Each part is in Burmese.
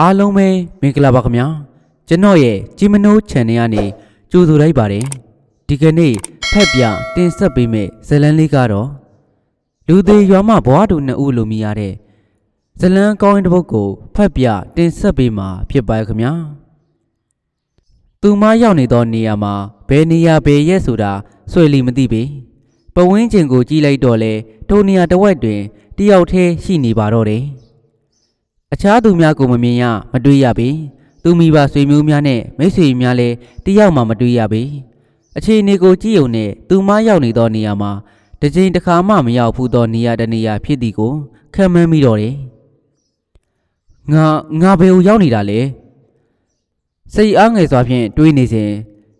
အားလုံးပဲမင်္ဂလာပါခင်ဗျာကျွန်တော်ရဲ့ជីမနိုး channel ကနေကြိုဆိုလိုက်ပါတယ်ဒီကနေ့ဖက်ပြတင်ဆက်ပေးမယ့်ဇတ်လန်းလေးကတော့လူသေးရွာမဘွားတို့နှစ်ဦးလိုမြင်ရတဲ့ဇတ်လန်းကောင်းရင်တစ်ပုဒ်ကိုဖက်ပြတင်ဆက်ပေးမှာဖြစ်ပါရဲ့ခင်ဗျာသူမရောက်နေသောနေရာမှာဘယ်နေရာဘယ်ရက်ဆိုတာဆွေလီမသိပေပဝင်းကျင်ကိုကြည့်လိုက်တော့လေထိုနေရာတစ်ဝက်တွင်တယောက်တည်းရှိနေပါတော့တယ် အခြားသူများကိုမမြင်ရမတွေ့ရပေသူမိဘဆွေမျိုးများနဲ့မိတ်ဆွေများလည်းတယောက်မှမတွေ့ရပေအခြေအနေကိုကြည့်ုံနဲ့သူမရောက်နေသောနေရာမှာတစ်ချိန်တစ်ခါမှမရောက်ဘူးသောနေရာတစ်နေရာဖြစ်သည်ကိုခံမှန်းမိတော့တယ်ငါငါဘယ်ကိုရောက်နေတာလဲစိတ်အားငယ်စွာဖြင့်တွေးနေစဉ်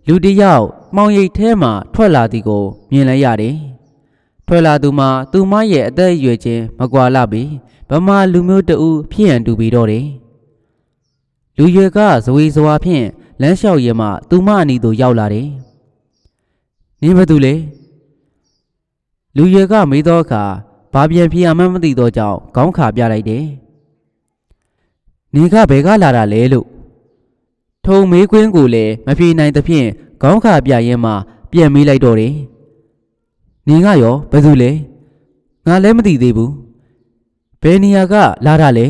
လူတစ်ယောက်မှောင်ရိပ်ထဲမှထွက်လာသည်ကိုမြင်လိုက်ရတယ်ထွက်လာသူမှာသူမရဲ့အသက်အရွယ်ချင်းမကွာလပေ ဗမာလူမျိုးတဦးဖြစ်ရန်တူပြီးတော့တယ်။လူရွယ်ကဇဝေဇဝါဖြင့်လမ်းလျှောက်ရဲမှသူမအနီသို့ရောက်လာတယ်။နင်းဘာတူလဲ။လူရွယ်ကမေးသောအခါဘာပြန်ဖြစ်ရမှန်းမသိသောကြောင့်ခေါင်းခါပြလိုက်တယ်။နင်ကဘယ်ကလာတာလဲလို့ထုံမေးခွင်းကိုလည်းမဖြေနိုင်သဖြင့်ခေါင်းခါပြရင်မှပြန်မေးလိုက်တော့တယ်။နင်ကရောဘယ်သူလဲ။ငါလည်းမသိသေးဘူး။ ဘယ်နေရာကလာတာလဲ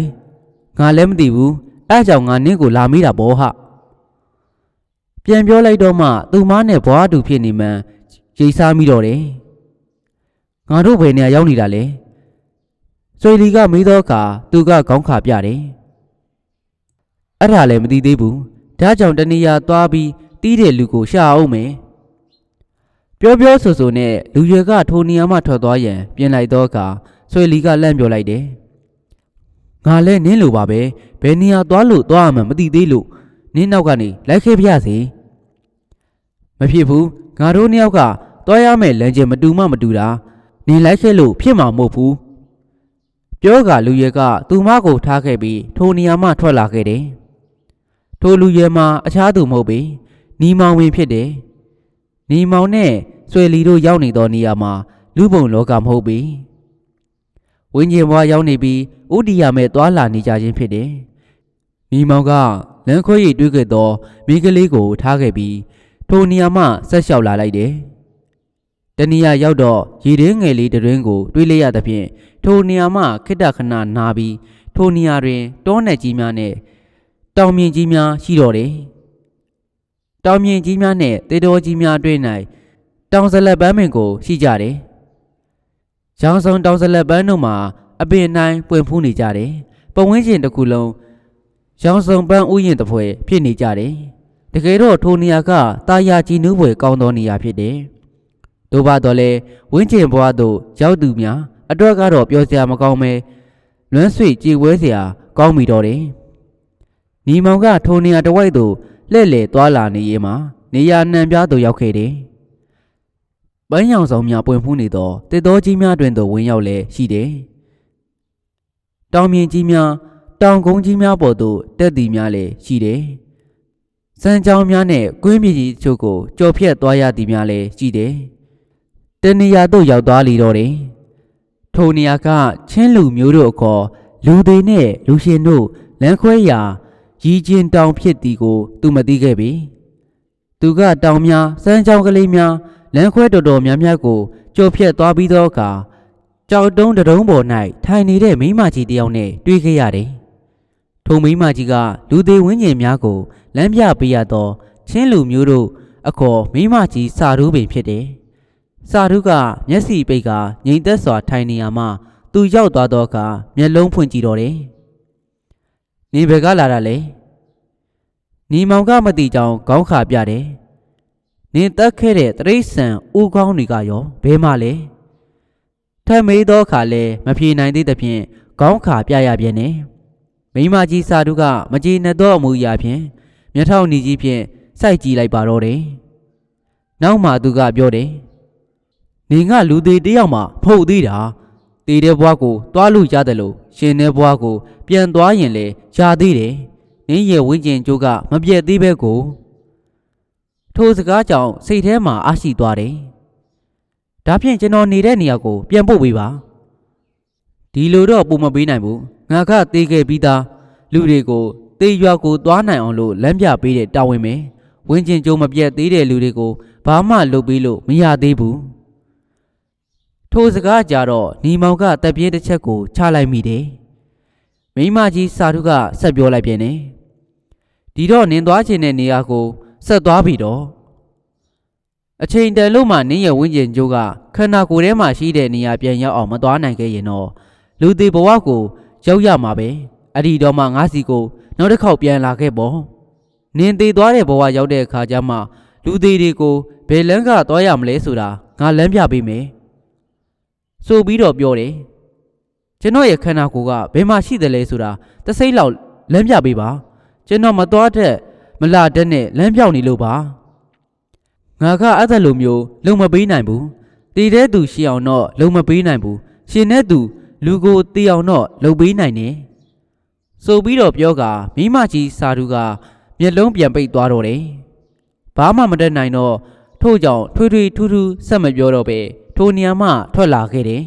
ငါလည်းမသိဘူးအဲအကြောင့်ငါနင့်ကိုလာမေးတာဘောဟပြန်ပြောလိုက်တော့မှသူမနဲ့ဘွားတူဖြစ်နေမှန်ရိတ်စားမိတော့တယ်ငါတို့ဘယ်နေရာရောက်နေတာလဲဆွေလီကမေးတော့အခါသူကခေါင်းခါပြတယ်အဲ့ဒါလည်းမသိသေးဘူးဒါကြောင့်တနေရာသွားပြီးတီးတဲ့လူကိုရှာအောင်မယ်ပြောပြောဆိုဆိုနဲ့လူရွယ်ကထိုနေရာမှထွက်သွားရန်ပြင်လိုက်တော့အခါဆွေလီကလန့်ပြောလိုက်တယ် ငါလဲနင်းလိုပါပဲဘယ်နေရာသွားလို့သွားရမှန်းမသိသေးလို့နင်းနောက်ကနေလိုက်ခဲ့ပြရစီမဖြစ်ဘူးငါတို့နှစ်ယောက်ကသွားရမယ်လမ်းချင်းမတူမှမတူတာနင်းလိုက်ခဲ့လို့ဖြစ်မှာမဟုတ်ဘူးပြောကလူရဲကသူမကိုထားခဲ့ပြီးထိုနေရာမှထွက်လာခဲ့တယ်ထိုလူရဲမှာအခြားသူမဟုတ်ပေနီမောင်ဝင်ဖြစ်တယ်နီမောင်နဲ့ဆွေလီတို့ရောက်နေသောနေရာမှာလူပုံလောကမဟုတ်ပေဝင်းကျင်ဘွားရောက်နေပြီး ဥတီယာမဲ့သွာလာနေကြခြင်းဖြစ်တယ်။မိမောင်ကလမ်းခွဲရည်တွေးခဲ့သောမိန်းကလေးကိုထားခဲ့ပြီးထိုနေရာမှဆက်လျှောက်လာလိုက်တယ်။တနေရာရောက်တော့ရေတွင်းငယ်လေးတစ်တွင်းကိုတွေးလိုက်ရသဖြင့်ထိုနေရာမှခိတ္တခဏနာပြီးထိုနေရာတွင်တောနယ်ကြီးများနဲ့တောင်မြင့်ကြီးများရှိတော့တယ်။တောင်မြင့်ကြီးများနဲ့တေတော်ကြီးများအတွင်း၌တောင်ဇလက်ပန်းပင်ကိုရှိကြတယ်။ရောင်စုံတောင်စလက်ပန်းတို့မှာ အပင်တိုင်းပွင့်ဖူးနေကြတယ်။ပဝင်းကျင်တစ်ခုလုံးရောင်စုံပန်းဥယျာဉ်တစ်ဖွဲဖြစ်နေကြတယ်။တကယ်တော့ထိုနေရာကတာယာကြည်နူးဖွယ်ကောင်းသောနေရာဖြစ်တယ်။တို့ပါတော့လေဝင်းကျင်ဘွားတို့ရောက်သူများအတွက်ကတော့ပြောစရာမကောင်းပဲလွမ်းဆွေကြည်ဝဲစရာကောင်းပြီတော့တယ်။ညီမောင်ကထိုနေရာတစ်ဝိုက်သို့လှည့်လည်သွားလာနေရေးမှာနေရာနှံပြားသို့ရောက်ခဲ့တယ်။ပန်းရောင်ဆောင်များပွင့်ဖူးနေသောတစ်တော်ကြီးများတွင်သို့ဝင်ရောက်လဲရှိတယ်။ တောင်မြင်ကြီးများတောင်ကုန်းကြီးများပေါ်သို့တက်သည်များလည်းရှိတယ်။စံကြောင်းများနဲ့ကွင်းမြေကြီးချို့ကိုကြော်ဖြတ်သွားရသည်များလည်းရှိတယ်။တနေရာသို့ရောက်သွားလီတော့တယ်။ထိုနေရာကချင်းလူမျိုးတို့အခေါ်လူသေးနဲ့လူရှင်တို့လမ်းခွဲရာရီကျင်တောင်ဖြစ်သည်ကို သူမသိခဲ့ပေ။သူကတောင်များစမ်းကြောင်းကလေးများလမ်းခွဲတော်တော်များများကိုကြော်ဖြတ်သွားပြီးသောအခါ ကြောက်တုံးတတုံးပေါ်၌ထိုင်နေတဲ့မိန်းမကြီးတစ်ယောက်နဲ့တွေ့ခဲ့ရတယ်။ထိုမိန်းမကြီးကလူသေးဝင်းကျင်များကိုလမ်းပြပေးရသောချင်းလူမျိုးတို့အခေါ်မိန်းမကြီးစာရူးပင်ဖြစ်တယ်။စာရူးကမျက်စိပိတ်ကငြိမ်သက်စွာထိုင်နေရမှသူရောက်သွားသောအခါမျက်လုံးဖွင့်ကြည့်တော့တယ်။နေဘယ်ကလာတာလဲ။နီမောင်ကမတိကြောင်ခေါင်းခါပြတယ်။နင်တက်ခဲ့တဲ့တရိษံဦးကောင်းတွေကရောဘဲမလဲ ထပ်မေးသောအခါလဲမဖြေနိုင်သေးသဖြင့်ခေါင်းခါပြရပြန်တယ်မိမကြီးစာတုကမကြေနပ်သောအမူအရာဖြင့်မျက်ထောင်နီကြီးဖြင့်စိုက်ကြည့်လိုက်ပါတော့တယ်နောက်မှသူကပြောတယ်နေငါလူသေးတယောက်မှဖုတ်သေးတာတေတဲ့ဘွားကိုတွားလို့ရတယ်လို့ရှင်တဲ့ဘွားကို ပြန်သွားရင်လေရှားသေးတယ်နင်းရဲ့ဝင်းကျင်ကျိုးကမပြတ်သေးပဲကိုထိုစကားကြောင့်စိတ်ထဲမှာအားရှိသွားတယ်။ ဒါဖြင့်ကျွန်တော်နေတဲ့နေရာကိုပြန်ပို့ပေးပါ။ဒီလိုတော့ပုံမပေးနိုင်ဘူး။ငါကတေးခဲ့ပြီးသားလူတွေကိုတတေရွာကိုသွားနိုင်အောင်လို့လမ်းပြပေးတဲ့တာဝန်ပဲဝင်းကျင်ကြုံမပြတ်သေးတဲ့လူတွေကိုဘာမှလုပ်ပေးလို့မရသေးဘူးထိုစကားကြတော့ညီမောင်ကတပ်ပြင်းတစ်ချက်ကိုချလိုက်မိတယ်မိမကြီးစာထုကဆက်ပြောလိုက်ပြန်တယ်ဒီတော့နင်းသွားခြင်းတဲ့နေရာကိုဆက်သွားပြီတော့ အချိန်တန်လို့မှနင်းရဲ့ဝင်းကျင်ကြိုးကခန္ဓာကိုယ်ထဲမှာရှိတဲ့နေရာပြန်ရောက်အောင်မသွားနိုင်ခဲ့ရင်တော့လူသေးဘဝကိုရောက်ရမှာပဲအဲ့ဒီတော့မှငါးစီကိုနောက်တစ်ခေါက်ပြန်လာခဲ့ပေါ့နင်းသေးသွားတဲ့ဘဝရောက်တဲ့အခါကျမှလူသေးတွေကိုဘယ်လန်းကသွားရမလဲဆိုတာငါလမ်းပြပေးမယ်ဆိုပြီးတော့ပြောတယ်ကျွန်တော်ရဲ့ခန္ဓာကိုယ်ကဘယ်မှာရှိတယ်လဲဆိုတာတစိမ့်လောက်လမ်းပြပေးပါကျွန်တော်မသွားတတ်မလာတတ်နဲ့လမ်းပြောက်နေလို့ပါ ငါကအဲ့ဒါလိုမျိုးလုံမပေးနိုင်ဘူးတည်တဲ့သူရှိအောင်တော့လုံမပေးနိုင်ဘူးရှင်တဲ့သူလူကိုတည်အောင်တော့လုံပေးနိုင်တယ်ဆိုပြီးတော့ပြောကမိမကြီးစာသူကမျက်လုံးပြန်ပိတ်သွားတော့တယ်ဘာမှမတတ်နိုင်တော့ထို့ကြောင့်ထွေးထွေးထူးထူးဆက်မပြောတော့ပဲထိုနေရာမှထွက်လာခဲ့တယ်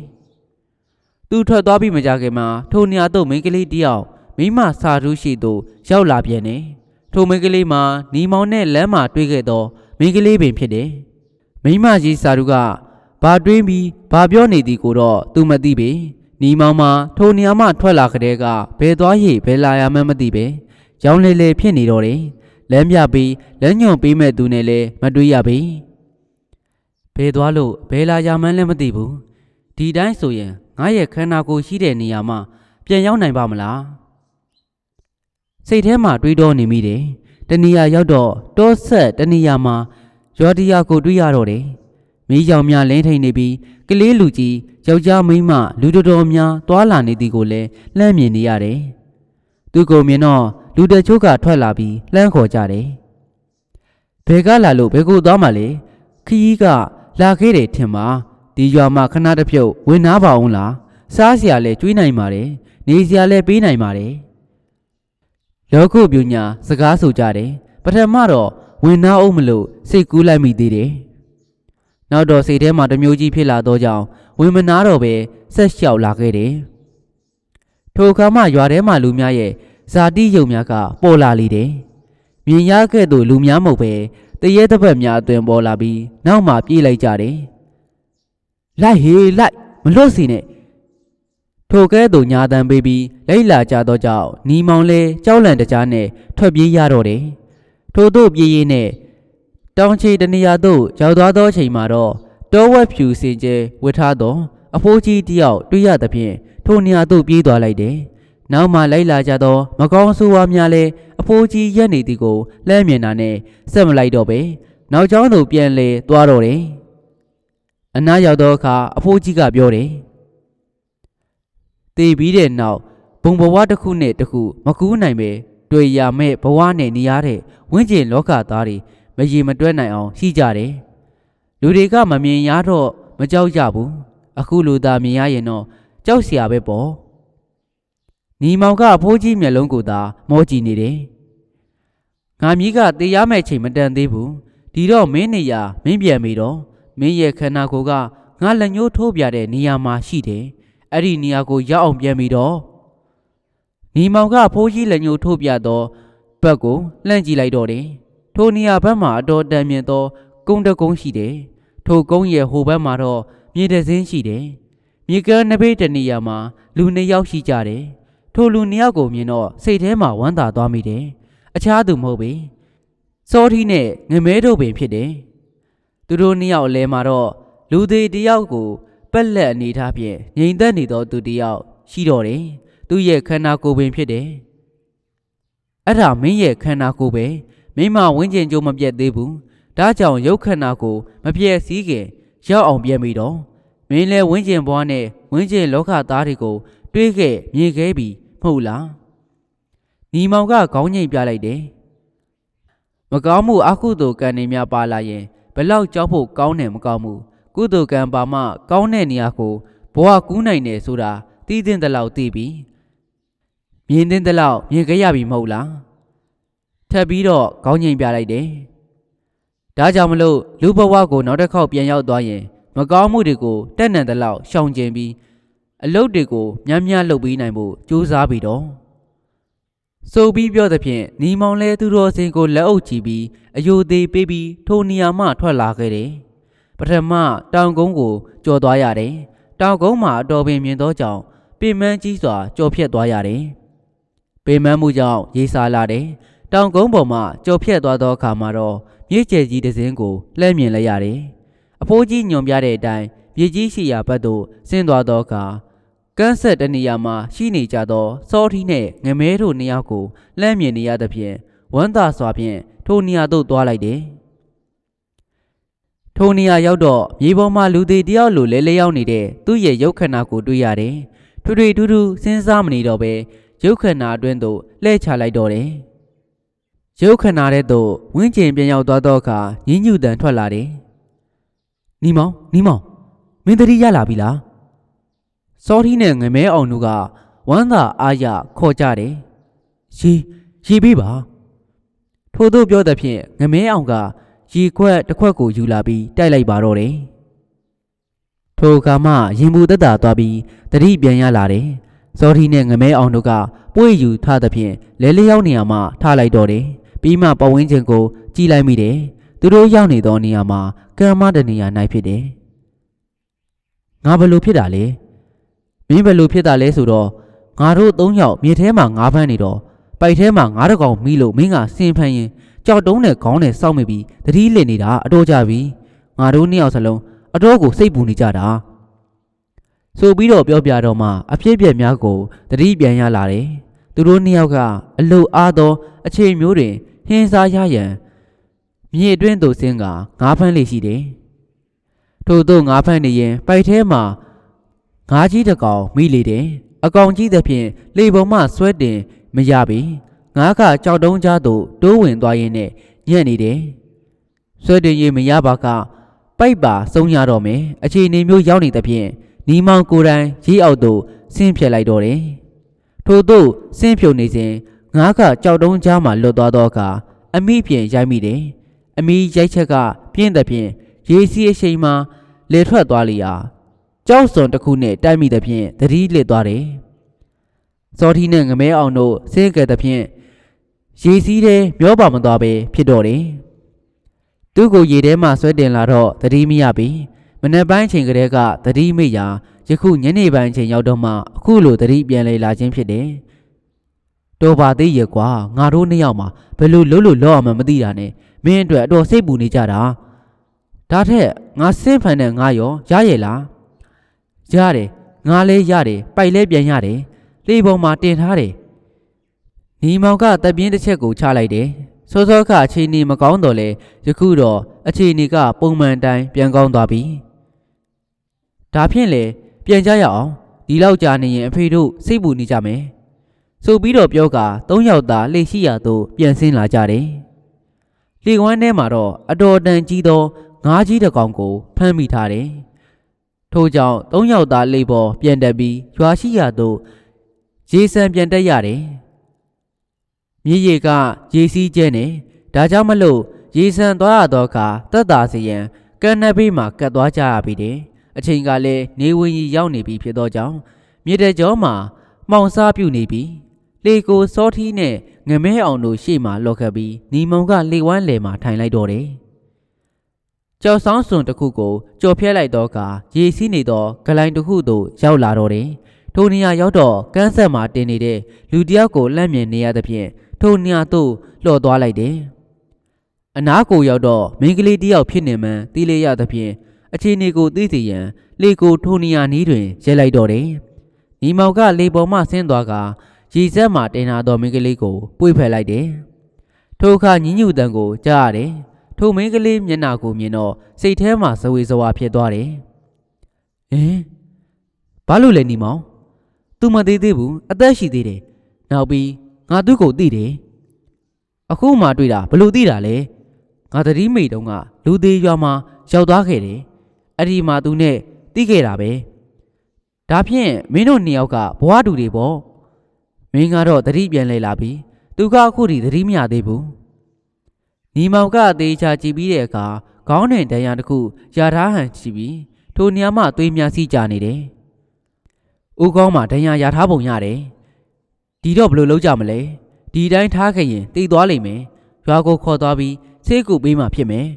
သူထွက်သွားပြီးမကြခင်မှာထိုနေရာသို့မိန်းကလေးတယောက်မိမစာသူရှိသို့ရောက်လာပြန်တယ်ထိုမိန်းကလေးမှာညီမောင်နဲ့လမ်းမှာတွေ့ခဲ့သော မိန်းကလေးပင်ဖြစ်တယ်မိမကြီးစာသူကဘာတွေးပြီးဘာပြောနေသည်ကိုတော့သူမသိပေညီမောင်မှာထိုနေရာမှထွက်လာကြတဲ့ကဘယ်သွားရည်ဘယ်လာရမှန်းမသိပဲရောင်းလေလေဖြစ်နေတော့တယ်လမ်းပြပြီးလက်ညွန်ပေးမဲ့သူနဲ့လည်းမတွေ့ရပေဘယ်သွားလို့ဘယ်လာရမှန်းလည်းမသိဘူးဒီတိုင်းဆိုရင်ငါရဲ့ခန္ဓာကိုယ်ရှိတဲ့နေရာမှာပြန်ရောက်နိုင်ပါမလားစိတ်ထဲမှာတွေးတောနေမိတယ် တနေရာရောက်တော့တောဆက်တနေရာမှာရော်ဒီယာကိုတွေ့ရတော့တယ်မီးကြောင်များလင်းထိန်နေပြီးကလေးလူကြီးယောက်ျားမိန်းမလူတော်တော်များတွာလာနေသည်ကိုလည်းလှမ်းမြင်နေရတယ်သူကိုမြင်တော့လူတချို့ကထွက်လာပြီးလှမ်းခေါ်ကြတယ်ဘယ်ကလာလို့ဘယ်ကိုသွားမှလဲခီးကလာခဲ့တယ်ထင်ပါဒီရွာမှာခဏတစ်ဖြုတ်ဝင်နာပါအောင်လားစားစရာလဲကျွေးနိုင်ပါတယ်နေစရာလဲပေးနိုင်ပါတယ် လောကုပညာစကားဆိုကြတယ်ပထမတော့ဝင်နာအောင်မလို့စိတ်ကူးလိုက်မိသေးတယ်နောက်တော့စိတ်ထဲမှာတစ်မျိုးကြီးဖြစ်လာတော့ကြောင့်ဝင်မနာတော့ပဲဆက်လျှောက်လာခဲ့တယ်ထိုအခါမှရွာထဲမှာလူများရဲ့ဇာတိယုံများကပေါ်လာလေတယ်မြင်ရခဲ့သူလူများမဟုတ်ပဲတရေတစ်ပတ်များအတွင်ပေါ်လာပြီးနောက်မှပြေးလိုက်ကြတယ်လိုက်ဟေးလိုက်မလွတ်စီနဲ့ ထိုကဲ့သို့ညာတန်ပေးပြီးလိုက်လာကြသောကြောင့်နီမောင်လဲကြောက်လန့်တကြားနဲ့ထွက်ပြေးရတော့တယ်ထို့သို့ပြေးရင်းနဲ့တောင်ချေတနေရာသို့ရောက်သွားသောအချိန်မှာတော့တောဝက်ဖြူစင်ကျဲဝတ်ထားသောအဖိုးကြီးတယောက်တွေ့ရသဖြင့်ထိုနေရာသို့ပြေးသွားလိုက်တယ်နောက်မှလိုက်လာကြသောမကောင်းဆိုးဝါးများလည်းအဖိုးကြီးရက်နေသည်ကိုလှမ်းမြင်တာနဲ့ဆက်မလိုက်တော့ပဲနောက်ကျောင်းသို့ပြန်လေသွားတော့တယ်အနားရောက်သောအခါအဖိုးကြီးကပြောတယ်။ တေပြီးတဲ့နောက်ဘုံဘဝတစ်ခုနဲ့တစ်ခုမကူးနိုင်ပဲတွေ့ရမဲ့ဘဝနဲ့နေရတဲ့ဝင်းကျင်လောကသားတွေမရေမတွက်နိုင်အောင်ရှိကြတယ်။လူတွေကမမြင်ရတော့မကြောက်ကြဘူး။အခုလူသားမြင်ရရင်တော့ကြောက်เสียပဲပေါ့။ညီမောင်ကအဖိုးကြီးမျက်လုံးကိုသာမောကြည့်နေတယ်။ငါမြီးကတေးရမဲ့ချိန်မတန်သေးဘူး။ဒီတော့မင်းနေရမင်းပြန်ပြီတော့မင်းရဲ့ခန္ဓာကိုယ်ကငါလက်ညှိုးထိုးပြတဲ့နေရာမှာရှိတယ်။ အဲ့ဒီနေရာကိုရောက်အောင်ပြန်ပြီတော့ညီမောင်ကဖိုးကြီးလက်ညှိုးထိုးပြတော့ဘက်ကိုလှမ်းကြည့်လိုက်တော့တယ်။ထိုနေရာဘက်မှာအတော်တန်မြင့်သောကုန်းတကုန်းရှိတယ်။ထိုကုန်းရဲ့ဟိုဘက်မှာတော့မြေတစင်းရှိတယ်။မြေကမ်းနှစ်ဘေးတနေရာမှာလူနှစ်ယောက်ရှိကြတယ်။ထိုလူနှစ်ယောက်ကိုမြင်တော့စိတ်ထဲမှာဝမ်းသာသွားမိတယ်။အခြားသူမဟုတ်ပေ။စောထီးနဲ့ငမဲတို့ပင်ဖြစ်တယ်။သူတို့နှစ်ယောက်အလဲမှာတော့လူသေးတစ်ယောက်ကို ပက်လက်အနေထားဖြင့်ငြိမ်သက်နေသောသူတစ်ယောက်ရှိတော့တယ်။သူ့ရဲ့ခန္ဓာကိုယ်ပင်ဖြစ်တယ်။အဲ့ဒါမင်းရဲ့ခန္ဓာကိုယ်ပဲမိမဝင်းကျင်ကြိုးမပြတ်သေးဘူး။ဒါကြောင့်ရုပ်ခန္ဓာကိုမပြည့်စည်းခင်ရောက်အောင်ပြန်ပြီးတော့မင်းလည်းဝင်းကျင်ဘွားနဲ့ဝင်းကျင်လောကသားတွေကိုတွေးခဲ့မြင်ခဲ့ပြီမဟုတ်လား။ညီမောင်ကခေါင်းငိတ်ပြလိုက်တယ်။မကောင်းမှုအကုသိုလ်ကံတွေများပါလာရင်ဘလောက်ကြောက်ဖို့ကောင်းတယ်မကောင်းဘူး ကုသိုလ်ကံပါမှကောင်းတဲ့နေရာကိုဘဝကူးနိုင်တယ်ဆိုတာသိတဲ့တလောက်သိပြီမြင်တဲ့တလောက်မြင်ခဲ့ရပြီမဟုတ်လားထပ်ပြီးတော့ခေါင်းငိမ်ပြလိုက်တယ်ဒါကြောင့်မလို့လူဘဝကိုနောက်တစ်ခေါက်ပြန်ရောက်သွားရင် မကောင်းမှုတွေကိုတက်နံတလောက်ရှောင်ကျင်ပြီးအလုပ်တွေကိုများများလုပ်ပေးနိုင်ဖို့ကြိုးစားပြီးတော့ဆိုပြီးပြောသဖြင့်နီမောင်လဲသူတော်စင်ကိုလက်အုပ်ချီပြီးအယိုသေးပေးပြီးထိုနေရာမှထွက်လာခဲ့တယ် ပထမတောင်ကုန်းကိုကျော်သွားရတယ်တောင်ကုန်းမှာအတော်ပင်မြင်သောကြောင့်ပင်မန်းကြီးစွာကျော်ဖြတ်သွားရတယ်ပင်မန်းမှုကြောင့်ရေးစားလာတယ်တောင်ကုန်းပေါ်မှာကျော်ဖြတ်သွားသောအခါမှာတော့မြေကျဲကြီးတစ်စင်းကိုလှမ်းမြင်လိုက်ရတယ်အဖိုးကြီးညွန်ပြတဲ့အတိုင်းမြေကြီးရှိရာဘက်သို့ဆင်းသွားသောအခါကန်းဆက်တနေရာမှာရှိနေကြသောစောထီးနှင့်ငမဲတို့နှစ်ယောက်ကိုလှမ်းမြင်နေရသဖြင့်ဝမ်းသာစွာဖြင့်ထိုနေရာသို့သွားလိုက်တယ်။ ထိုနေရာရောက်တော့မြေပေါ်မှာလူသေးတယောက်လိုလဲလဲရောက်နေတဲ့သူ့ရဲ့ရုပ်ခန္ဓာကိုတွေ့ရတယ်။ထွေထွေထူးထူးစဉ်းစားမနေတော့ပဲရုပ်ခန္ဓာအတွင်းသို့လှည့်ချလိုက်တော့တယ်။ရုပ်ခန္ဓာတဲ့သို့ဝင်းကျင်ပြန်ရောက်သွားသောအခါညင်းညူတန်ထွက်လာတယ်။နီမောင်နီမောင်မင်းတတိရလာပြီလား။စောထီးနဲ့ငမဲအောင်တို့ကဝမ်းသာအားရခေါ်ကြတယ်။ရေရေပေးပါ။ထို့သို့ပြောသဖြင့်ငမဲအောင်က ရေခွက်တစ်ခွက်ကိုယူလာပြီးတိုက်လိုက်ပါတော့တယ်။ထိုအခါမှရင်ဘူးတက်တာသွားပြီးတတိပြန်ရလာတယ်။စောထီးနဲ့ငမဲအောင်တို့ကပွေယူထားသဖြင့်လဲလျောက်နေရာမှာထားလိုက်တော့တယ်။ပြီးမှပဝင်းချင်းကိုကြည်လိုက်မိတယ်။သူတို့ရောက်နေသောနေရာမှာကံမတနေရာ၌ဖြစ်တယ်။ငါဘယ်လိုဖြစ်တာလဲ။မင်းဘယ်လိုဖြစ်တာလဲဆိုတော့ငါတို့၃ယောက်မြေထဲမှာငါးဖမ်းနေတော့ပိုက်ထဲမှာငါးတကောင်မိလို့မင်းကစင်ဖမ်းရင် ကြောက်တုံးနဲ့ခေါင်းနဲ့စောက်မိပြီးတတိလစ်နေတာအတော်ကြပြီငါတို့နှစ်ယောက်စလုံးအတော်ကိုစိတ်ပူနေကြတာဆိုပြီးတော့ပြောပြတော့မှအဖြစ်အပျက်များကိုတတိပြန်ရလာတယ်သူတို့နှစ်ယောက်ကအလုအားသော အချိန်မျိုးတွင်ဟင်းစားရရန်မြေအတွင်းသို့ဆင်းကငါးဖမ်းလေးရှိတယ်ထို့သောငါးဖမ်းနေရင်ပိုက်ထဲမှာငါးကြီးတစ်ကောင်မိလေတယ်အကောင်ကြီးသဖြင့်လေပေါ်မှဆွဲတင်မရပြီ ငါးကကြောက်တုံးကြားသို့တိုးဝင်သွားရင်းနဲ့ညံ့နေတယ်ဆွဲတင်ရင်မရပါကပိုက်ပါဆုံးရတော့မယ်အခြေအနေမျိုးရောက်နေသဖြင့်နီမောင်ကိုယ်တိုင်ရေးအောက်သို့ဆင်းဖြတ်လိုက်တော့တယ်ထို့သို့ဆင်းဖြုတ်နေစဉ်ငါးကကြောက်တုံးကြားမှလွတ်သွားသောအခါအမိဖြင့်ရိုက်မိတယ်အမိရိုက်ချက်ကပြင်းသဖြင့်ရေစီးအရှိန်မှလေထွက်သွားလျာကြောက်စွန်တစ်ခုနဲ့တိုက်မိသဖြင့်သတိလစ်သွားတယ်။စောထီးနဲ့ငမဲအောင်တို့ဆင်းကဲသဖြင့် ရေစီးတဲ့မျောပါမသွားပဲဖြစ်တော့တယ်။သူ့ကိုရေထဲမှာဆွဲတင်လာတော့သတိမရပြီ။မနေ့ပိုင်းချိန်ကလေးကသတိမိရာယခုညနေပိုင်းချိန်ရောက်တော့မှအခုလိုသတိပြန်လေလာခြင်းဖြစ်တယ်။တော်ပါသေးရဲ့ကွာငါတို့နှစ်ယောက်မှာဘယ်လိုလုပ်လို့လောက်အောင်မသိတာနဲ့မင်းအတွက်အတော်စိတ်ပူနေကြတာ။ဒါထက်ငါစင်းဖန်တဲ့ငါရောရရဲ့လား။ရတယ်ငါလဲရတယ်ပိုက်လဲပြန်ရတယ်လေပေါ်မှာတင်ထားတယ် ညီမောင်ကတပ်ပြင်းတစ်ချက်ကိုချလိုက်တယ်စောစောကအခြေအနေမကောင်းတော့လဲယခုတော့အခြေအနေကပုံမှန်အတိုင်းပြန်ကောင်းသွားပြီဒါဖြင့်လေပြန်ကြရအောင်ဒီလောက်ကြာနေရင်အဖေတို့စိတ်ပူနေကြမယ်ဆိုပြီးတော့ပြောကသုံးယောက်သာလှိတ်ရှိရာသို့ပြန်ဆင်းလာကြတယ်လေကွမ်းထဲမှာတော့အတော်တန်ကြီးသောငါးကြီးတစ်ကောင်ကိုဖမ်းမိထားတယ်ထို့ကြောင့်သုံးယောက်သားလိပ်ပေါ်ပြန်တက်ပြီးရွာရှိရာသို့ရေဆန်ပြန်တက်ရတယ်။ မြေရီကရေစီးကျဲနေဒါကြောင့်မလို့ရေဆန်သွားရတော့အခါတက်တာစီရန်ကန်နက်ဘေးမှာကတ်သွားကြရပြီတဲ့။အချိန်ကလည်းနေဝင်ကြီးရောက်နေပြီဖြစ်သောကြောင့်မြေတကြောမှာမှောင်စားပြုတ်နေပြီ။လေကိုစောထီးနဲ့ငမဲအောင်တို့ရှေ့မှာလော်ခတ်ပြီးနီမုံကလေဝမ်းလယ်မှာထိုင်လိုက်တော့တယ်။ကြောက်ဆောင်စွန်တစ်ခုကိုကြော်ဖြဲလိုက်တော့ကရေစီးနေသောဂလိုင်းတစ်ခုသို့ရောက်လာတော့တယ်။ထိုနေရာရောက်တော့ကန်းဆက်မှာတင်နေတဲ့လူတစ်ယောက်ကိုလှမ်းမြင်နေရသဖြင့် ထိုနေရာသို့လှော်သွားလိုက်တယ်။အနားကိုရောက်တော့မိန်းကလေးတစ်ယောက်ဖြစ်နေမှန်းသိလေရသဖြင့်အခြေအနေကိုသိစေရန်လေကိုထိုနေရာနီးတွင်ရဲလိုက်တော့တယ်။ညီမောင်ကလေပေါ်မှဆင်းသွားကရေစက်မှာတင်လာသောမိန်းကလေးကိုပွေဖက်လိုက်တယ်။ထိုအခါညညူတန်ကိုကြားရတယ်။ထိုမိန်းကလေးမျက်နှာကိုမြင်တော့စိတ်ထဲမှာဇဝေဇဝါဖြစ်သွားတယ်။အင်းဘာလို့လဲညီမောင်။ तू မသေးသေးဘူးအသက်ရှိသေးတယ်။နောက်ပြီး ငါသူ့ကိုသိတယ်။အခုမှတွေ့တာဘလို့သိတာလဲ။ငါသတိမိတ်တုန်းကလူသေးရွာမှာရောက်သွားခဲ့တယ်။အဲ့ဒီမှာ तू နဲ့သိခဲ့တာပဲ။ဒါဖြင့်မင်းတို့နှစ်ယောက်ကဘဝတူတွေပေါ့။မင်းကတော့သတိပြန်လဲလာပြီ။ तू ကအခုထိသတိမရသေးဘူး။ညီမောင်ကအသေးချာကြည့်ပြီးတဲ့အခါခေါင်းနဲ့ဒဏ်ရာတစ်ခုရထားဟန်ရှိပြီးထိုနေရာမှသွေးများစီးကြနေတယ်။ဦးခေါင်းမှာဒဏ်ရာရထားပုံရတယ်။ ဒီတော့ဘယ်လိုလုပ်ကြမလဲ။ဒဒီတိုင်းထားခဲ့ရင်တည်သွားလိမ့်မယ်ရွာကိုခေါ်သွားပြီးဆေးကူပေးမှဖြစ်မယ်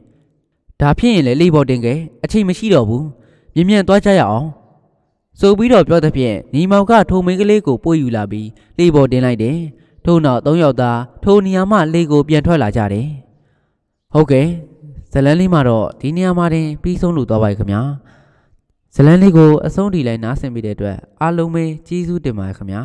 ဒါဖြစ်ရင်လေလေပေါ်တင်ခဲ့အချိန်မရှိတော့ဘူးမြင်မြန်သွားကြရအောင်ဆိုပြီးတော့ပြောတဲ့ဖြင့်ညီမောင်ကထိုမိန်းကလေးကိုပို့ယူလာပြီးလေပေါ်တင်လိုက်တယ်ထို့နောက်သုံးယောက်သားထိုနေရာမှလေကိုပြန်ထွက်လာကြတယ်ဟုတ်ကဲ့ဇလန်းလေးမှာတော့ဒီနေရာမှာတင်ပြီးဆုံးလို့သွားပါရခင်ဗျာဇလန်းလေးကိုအဆုံးထိလိုက်နားဆင်ပြီးတဲ့အတွက်အားလုံးပဲကျေးဇူးတင်ပါတယ်ခင်ဗျာ